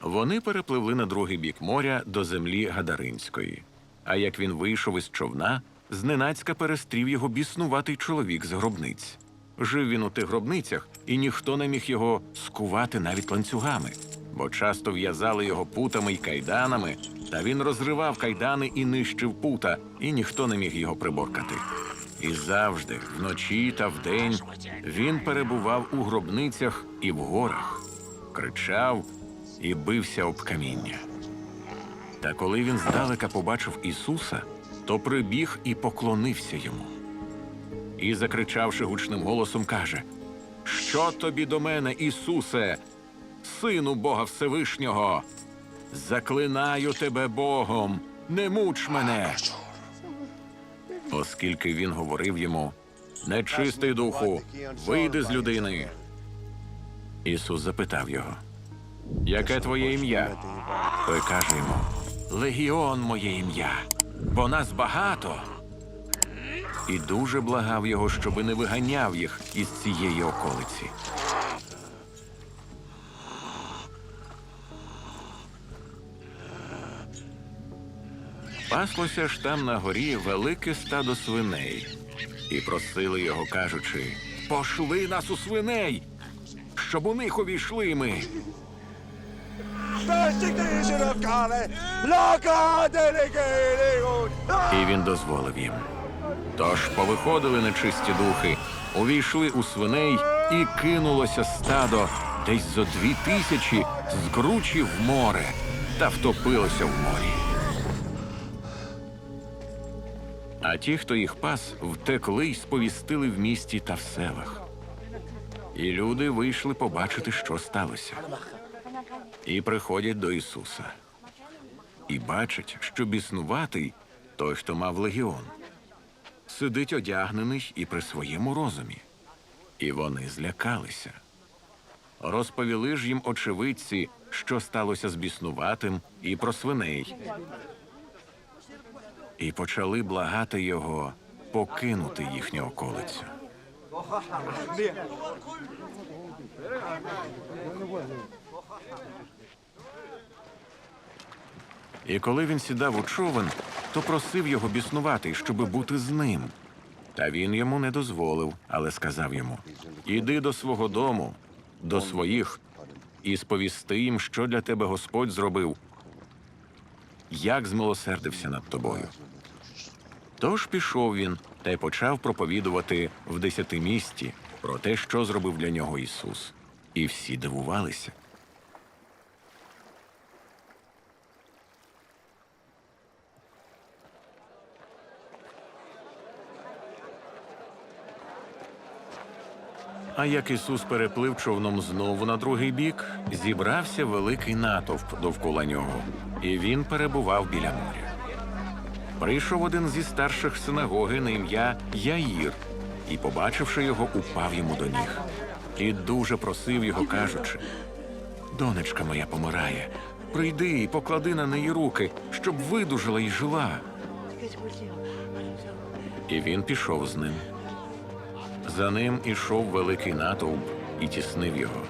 Вони перепливли на другий бік моря до землі Гадаринської. А як він вийшов із човна, зненацька перестрів його біснуватий чоловік з гробниць. Жив він у тих гробницях, і ніхто не міг його скувати навіть ланцюгами, бо часто в'язали його путами й кайданами, та він розривав кайдани і нищив пута, і ніхто не міг його приборкати. І завжди, вночі та вдень, він перебував у гробницях і в горах, кричав і бився об каміння. Та коли він здалека побачив Ісуса, то прибіг і поклонився йому. І, закричавши гучним голосом, каже: Що тобі до мене, Ісусе, сину Бога Всевишнього? Заклинаю тебе Богом, не муч мене. Оскільки він говорив йому: Нечистий духу, вийди з людини. Ісус запитав його: Яке твоє ім'я? Той каже йому: Легіон моє ім'я, бо нас багато. І дуже благав його, щоби не виганяв їх із цієї околиці. Паслося ж там на горі велике стадо свиней, і просили його, кажучи: Пошли нас у свиней, щоб у них увійшли ми. І він дозволив їм. Тож повиходили нечисті духи, увійшли у свиней і кинулося стадо десь зо дві тисячі з кручі в море та втопилося в морі. А ті, хто їх пас, втекли й сповістили в місті та в селах. І люди вийшли побачити, що сталося. І приходять до Ісуса. І бачать, що біснуватий той, хто мав легіон, сидить одягнений і при своєму розумі. І вони злякалися. Розповіли ж їм очевидці, що сталося з біснуватим і про свиней. І почали благати його покинути їхню околицю. І коли він сідав у човен, то просив його біснувати, щоби бути з ним. Та він йому не дозволив, але сказав йому: Іди до свого дому, до своїх, і сповісти їм, що для тебе Господь зробив, як змилосердився над тобою. Тож пішов він та й почав проповідувати в десятимісті про те, що зробив для нього Ісус. І всі дивувалися. А як Ісус переплив човном знову на другий бік, зібрався великий натовп довкола нього, і він перебував біля моря. Прийшов один зі старших синагоги на ім'я Яїр, і, побачивши його, упав йому до ніг. І дуже просив його, кажучи: Донечка моя помирає, прийди і поклади на неї руки, щоб видужала й жила. І він пішов з ним. За ним ішов великий натовп і тіснив його.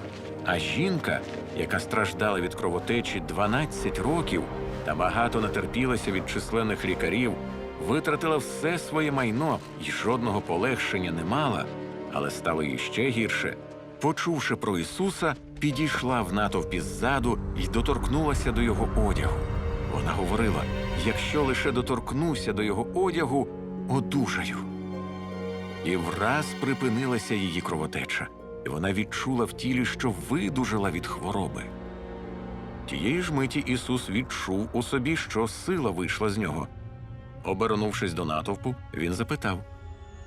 А жінка, яка страждала від кровотечі 12 років та багато натерпілася від численних лікарів, витратила все своє майно і жодного полегшення не мала, але стало їй ще гірше. Почувши про Ісуса, підійшла в натовпі ззаду і доторкнулася до його одягу. Вона говорила: якщо лише доторкнуся до його одягу, одужаю. І враз припинилася її кровотеча, і вона відчула в тілі, що видужала від хвороби. Тієї ж миті Ісус відчув у собі, що сила вийшла з нього. Обернувшись до натовпу, він запитав: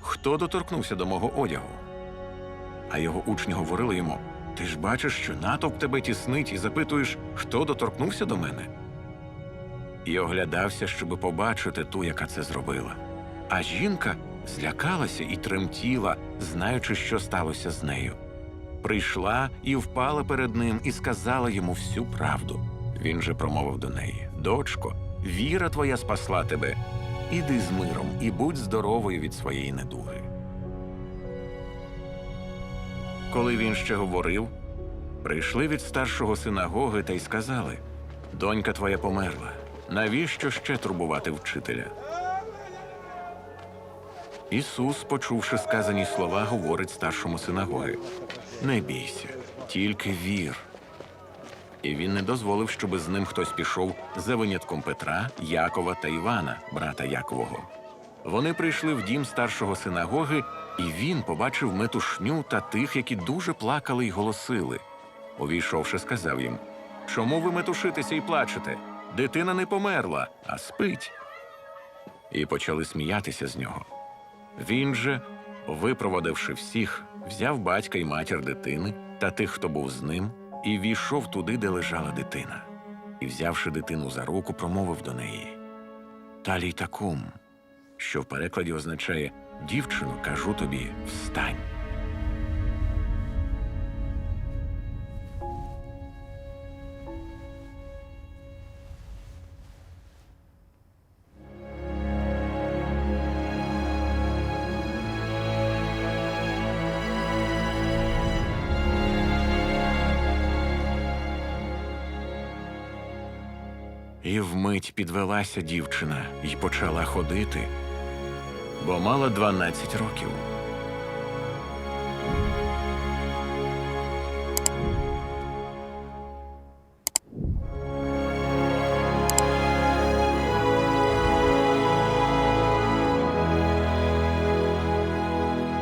Хто доторкнувся до мого одягу? А його учні говорили йому: Ти ж бачиш, що натовп тебе тіснить, і запитуєш, хто доторкнувся до мене? І оглядався, щоби побачити ту, яка це зробила. А жінка злякалася і тремтіла, знаючи, що сталося з нею. Прийшла і впала перед ним і сказала йому всю правду. Він же промовив до неї: Дочко, віра твоя спасла тебе. Іди з миром і будь здоровою від своєї недуги. Коли він ще говорив, Прийшли від старшого синагоги та й сказали: Донька твоя померла. Навіщо ще турбувати вчителя? Ісус, почувши сказані слова, говорить старшому синагоги: Не бійся, тільки вір. І він не дозволив, щоби з ним хтось пішов за винятком Петра, Якова та Івана, брата Якового. Вони прийшли в дім старшого синагоги, і він побачив метушню та тих, які дуже плакали й голосили. Увійшовши, сказав їм: Чому ви метушитеся і плачете? Дитина не померла, а спить. І почали сміятися з нього. Він же, випроводивши всіх, взяв батька й матір дитини та тих, хто був з ним, і війшов туди, де лежала дитина. І, взявши дитину за руку, промовив до неї Талій такум, що в перекладі означає дівчину, кажу тобі, встань. І вмить підвелася дівчина і почала ходити, бо мала 12 років.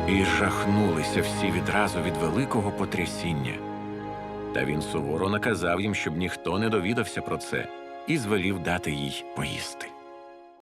І жахнулися всі відразу від великого потрясіння. Та він суворо наказав їм, щоб ніхто не довідався про це, і звелів дати їй поїсти.